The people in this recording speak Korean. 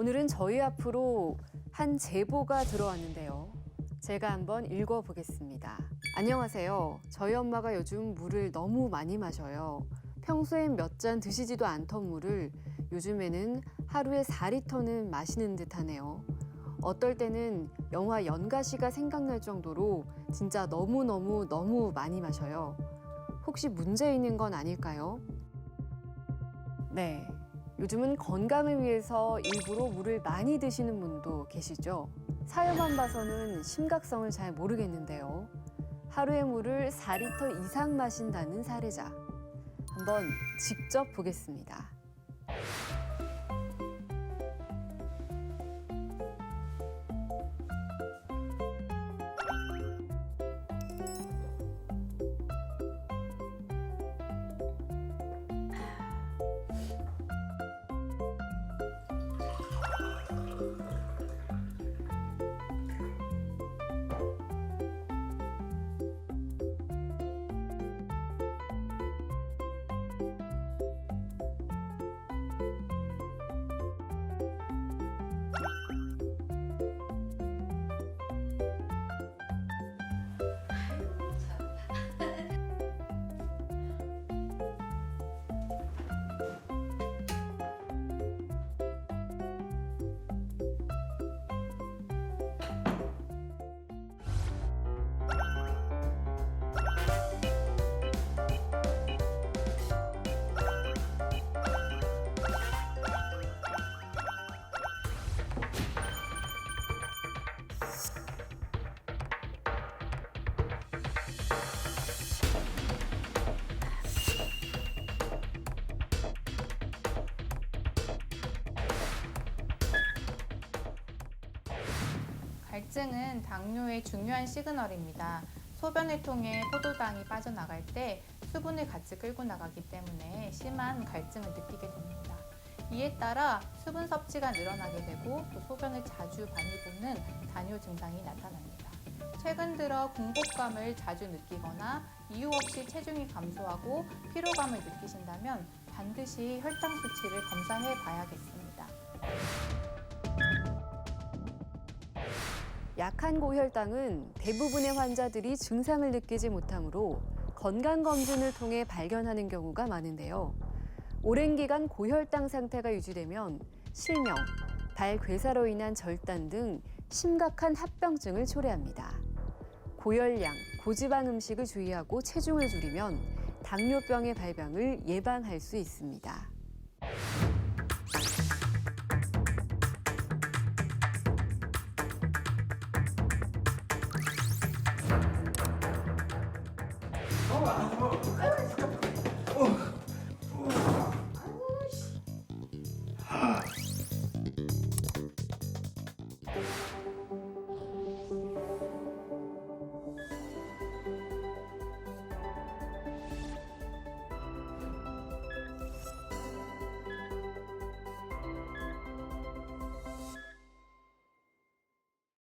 오늘은 저희 앞으로 한 제보가 들어왔는데요. 제가 한번 읽어보겠습니다. 안녕하세요. 저희 엄마가 요즘 물을 너무 많이 마셔요. 평소엔 몇 잔 드시지도 않던 물을 요즘에는 하루에 4리터는 마시는 듯 하네요. 어떨 때는 영화 연가시가 생각날 정도로 진짜 너무너무 너무 많이 마셔요. 혹시 문제 있는 건 아닐까요? 네. 요즘은 건강을 위해서 일부러 물을 많이 드시는 분도 계시죠? 사연만 봐서는 심각성을 잘 모르겠는데요. 하루에 물을 4리터 이상 마신다는 사례자. 한번 직접 보겠습니다. 갈증은 당뇨의 중요한 시그널입니다. 소변을 통해 포도당이 빠져나갈 때 수분을 같이 끌고 나가기 때문에 심한 갈증을 느끼게 됩니다. 이에 따라 수분 섭취가 늘어나게 되고 또 소변을 자주 많이 붓는 단요 증상이 나타납니다. 최근 들어 공복감을 자주 느끼거나 이유 없이 체중이 감소하고 피로감을 느끼신다면 반드시 혈당 수치를 검사해 봐야겠습니다. 약한 고혈당은 대부분의 환자들이 증상을 느끼지 못하므로 건강검진을 통해 발견하는 경우가 많은데요. 오랜 기간 고혈당 상태가 유지되면 실명, 발괴사로 인한 절단 등 심각한 합병증을 초래합니다. 고열량, 고지방 음식을 주의하고 체중을 줄이면 당뇨병의 발병을 예방할 수 있습니다. Oh.